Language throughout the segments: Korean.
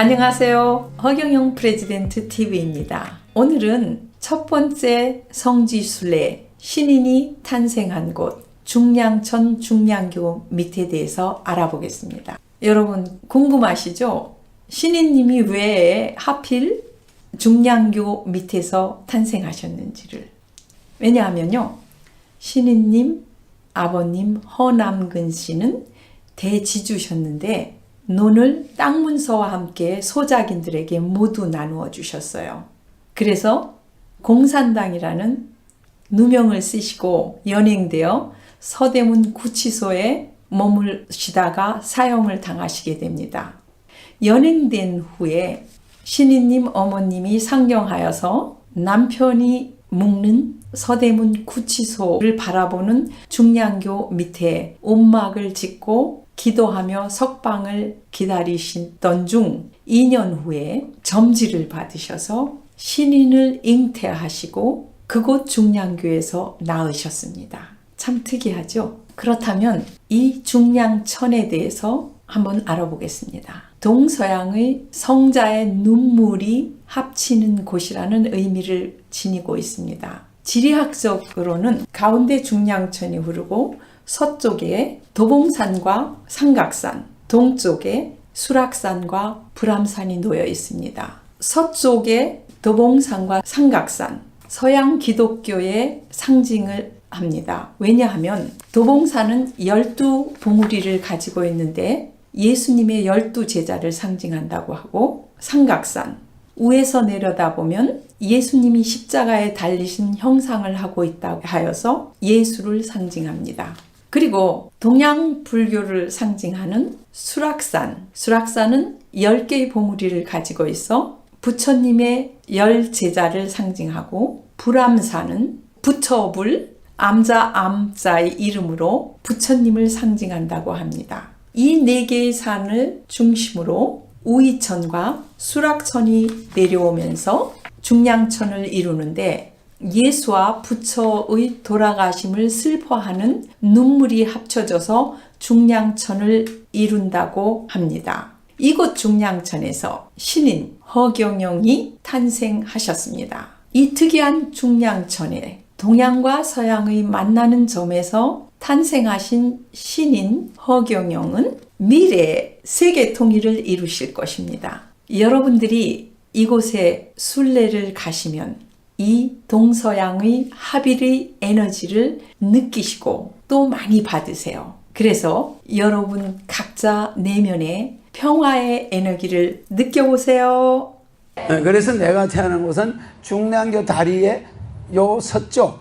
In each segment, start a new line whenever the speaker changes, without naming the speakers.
안녕하세요. 허경영 프레지덴트 TV입니다. 오늘은 첫 번째 성지순례 신인이 탄생한 곳 중량천 중량교 밑에 대해서 알아보겠습니다. 여러분 궁금하시죠? 신인님이 왜 하필 중량교 밑에서 탄생하셨는지를. 왜냐하면요. 신인님 아버님 허남근 씨는 대지주셨는데 논을 땅 문서와 함께 소작인들에게 모두 나누어 주셨어요. 그래서 공산당이라는 누명을 쓰시고 연행되어 서대문 구치소에 머물시다가 사형을 당하시게 됩니다. 연행된 후에 신인님 어머님이 상경하여서 남편이 묵는 서대문 구치소를 바라보는 중량교 밑에 옷막을 짓고 기도하며 석방을 기다리시던 중 2년 후에 점지를 받으셔서 신인을 잉태하시고 그곳 중량교에서 낳으셨습니다. 참 특이하죠? 그렇다면 이 중량천에 대해서 한번 알아보겠습니다. 동서양의 성자의 눈물이 합치는 곳이라는 의미를 지니고 있습니다. 지리학적으로는 가운데 중량천이 흐르고 서쪽에 도봉산과 삼각산, 동쪽에 수락산과 불암산이 놓여 있습니다. 서쪽에 도봉산과 삼각산, 서양 기독교의 상징을 합니다. 왜냐하면 도봉산은 열두 봉우리를 가지고 있는데 예수님의 열두 제자를 상징한다고 하고 삼각산, 위에서 내려다보면 예수님이 십자가에 달리신 형상을 하고 있다고 하여서 예수를 상징합니다. 그리고 동양 불교를 상징하는 수락산. 수락산은 10개의 봉우리를 가지고 있어 부처님의 열 제자를 상징하고 불암산은 부처불 암자 암자의 이름으로 부처님을 상징한다고 합니다. 이 네 개의 산을 중심으로 우이천과 수락천이 내려오면서 중량천을 이루는데 예수와 부처의 돌아가심을 슬퍼하는 눈물이 합쳐져서 중량천을 이룬다고 합니다. 이곳 중량천에서 신인 허경영이 탄생하셨습니다. 이 특이한 중량천에 동양과 서양의 만나는 점에서 탄생하신 신인 허경영은 미래의 세계 통일을 이루실 것입니다. 여러분들이 이곳에 순례를 가시면 이 동서양의 합일의 에너지를 느끼시고 또 많이 받으세요. 그래서 여러분 각자 내면에 평화의 에너지를 느껴보세요.
네, 그래서 내가 태어난 곳은 중량교 다리의 요 서쪽,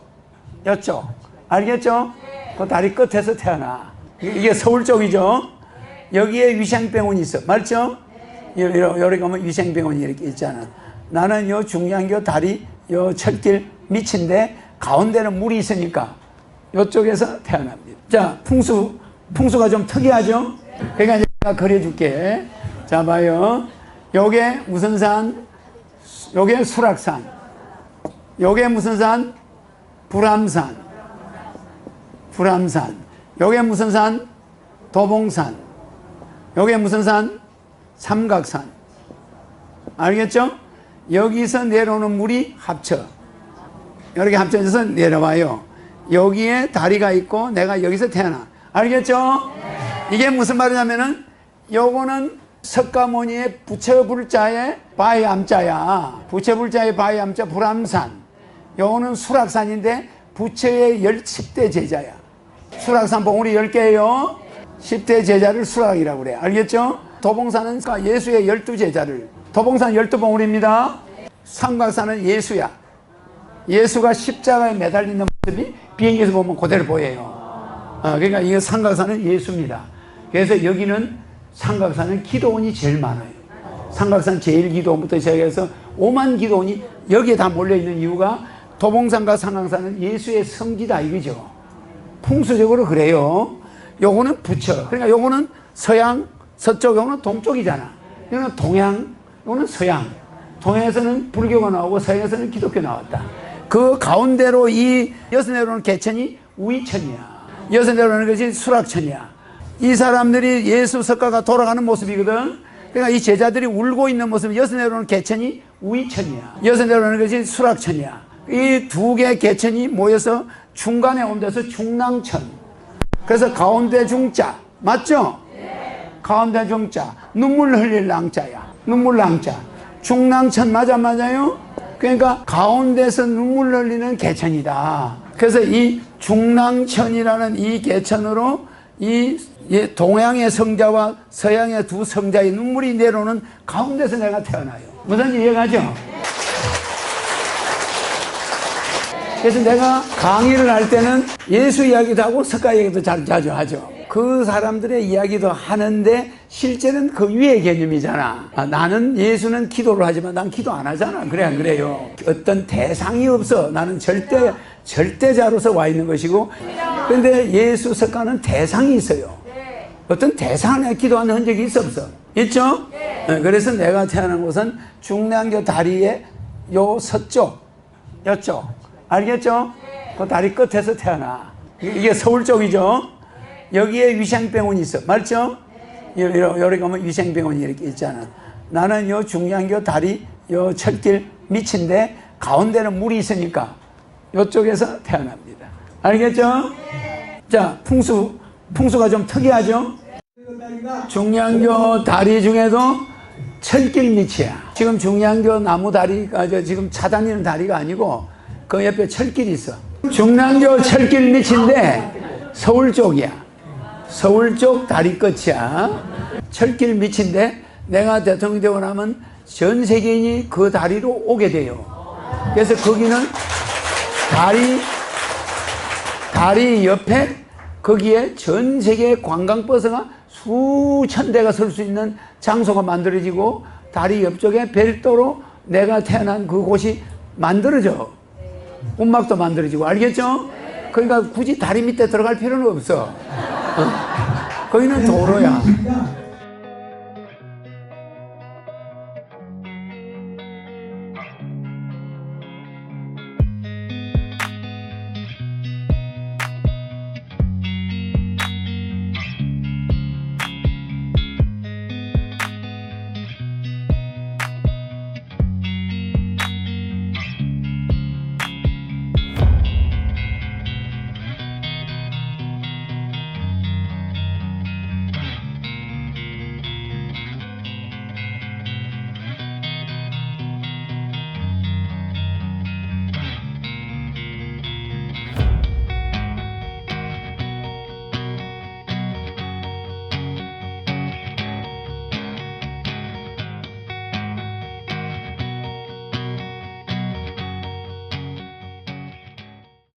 요쪽. 알겠죠? 그 다리 끝에서 태어나. 이게 서울 쪽이죠? 여기에 위생병원이 있어. 맞죠? 여기 가면 위생병원이 이렇게 있잖아. 나는 요 중량교 다리, 요 철길 밑인데 가운데는 물이 있으니까 요쪽에서 태어납니다. 자, 풍수, 풍수가 좀 특이하죠? 그러니까 내가 그려줄게. 자, 봐요. 요게 무슨 산? 요게 수락산. 요게 무슨 산? 불암산. 불암산. 요게 무슨 산? 도봉산. 요게 무슨 산? 삼각산. 알겠죠? 여기서 내려오는 물이 합쳐. 이렇게 합쳐져서 내려와요. 여기에 다리가 있고 내가 여기서 태어나. 알겠죠? 이게 무슨 말이냐면은 요거는 석가모니의 부처불자의 바위 암자야. 부처불자의 바위 암자 불암산. 요거는 수락산인데 부처의 열 10대 제자야. 수락산 봉우리 10개예요. 10대 제자를 수락이라고 그래. 알겠죠? 도봉산은 예수의 12제자를. 도봉산 12봉우리입니다. 삼각산은 예수야. 예수가 십자가에 매달리는 모습이 비행기에서 보면 그대로 보여요. 아, 그러니까 이거 삼각산은 예수입니다. 그래서 여기는 삼각산은 기도원이 제일 많아요. 삼각산 제일 기도원부터 시작해서 5만 기도원이 여기에 다 몰려있는 이유가 도봉산과 삼각산은 예수의 성지다 이거죠. 풍수적으로 그래요. 요거는 부처. 그러니까 요거는 서양, 서쪽, 요거는 동쪽이잖아. 이거는 동양, 요거는 서양. 동양에서는 불교가 나오고 서양에서는 기독교 나왔다. 그 가운데로 이 여섯 내려오는 개천이 우이천이야. 여섯 내려오는 것이 수락천이야. 이 사람들이 예수 석가가 돌아가는 모습이거든. 그러니까 이 제자들이 울고 있는 모습, 여기서 내려오는 개천이 우이천이야. 여기서 내려오는 것이 수락천이야. 이 두 개의 개천이 모여서 중간에 온 데서 중랑천. 그래서 가운데 중자. 맞죠? 가운데 중자. 눈물 흘릴 랑자야. 눈물 랑자. 중랑천 맞아, 맞아요? 그러니까 가운데서 눈물 흘리는 개천이다. 그래서 이 중랑천이라는 이 개천으로 이이 동양의 성자와 서양의 두 성자의 눈물이 내려오는 가운데서 내가 태어나요. 무슨 이해가죠? 그래서 내가 강의를 할 때는 예수 이야기도 하고 석가 이야기도 잘 자주 하죠. 그 사람들의 이야기도 하는데 실제는 그 위의 개념이잖아. 아, 나는 예수는 기도를 하지만 난 기도 안 하잖아. 그래 안 그래요? 어떤 대상이 없어. 나는 절대 절대자로서 와 있는 것이고. 그런데 예수 석가는 대상이 있어요. 어떤 대상에 기도하는 흔적이 있어 없어? 있죠? 네, 그래서 내가 태어난 곳은 중량교 다리의 요 서쪽, 요쪽. 알겠죠? 그 다리 끝에서 태어나. 이게 서울 쪽이죠? 여기에 위생병원이 있어. 맞죠? 여기 가면 위생병원이 이렇게 있잖아. 나는 요 중량교 다리, 요 철길 밑인데 가운데는 물이 있으니까 요쪽에서 태어납니다. 알겠죠? 자, 풍수, 풍수가 좀 특이하죠? 중량교 다리 중에도 철길 밑이야. 지금 중량교 나무 다리가 저 지금 차 다니는 다리가 아니고 그 옆에 철길이 있어. 중량교 철길 밑인데 서울 쪽이야. 서울 쪽 다리 끝이야. 철길 밑인데 내가 대통령 되고 나면 전 세계인이 그 다리로 오게 돼요. 그래서 거기는 다리 다리 옆에 거기에 전 세계 관광버스가 수천 대가 설 수 있는 장소가 만들어지고 다리 옆쪽에 별도로 내가 태어난 그곳이 만들어져. 음악도 만들어지고 알겠죠? 그러니까 굳이 다리 밑에 들어갈 필요는 없어. 어. 거기는 도로야.